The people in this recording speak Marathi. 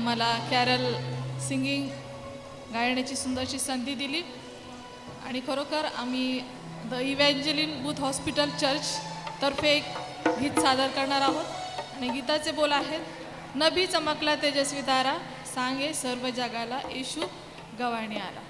आम्हाला कॅरल सिंगिंग गायण्याची सुंदरशी संधी दिली. आणि खरोखर आम्ही the Evangeline Booth hospital church तर्फे एक गीत सादर करणार आहोत. आणि गीताचे बोल आहेत नभी चमकला तेजस्वी तारा सांगे सर्व जगाला येशू गवाणी आला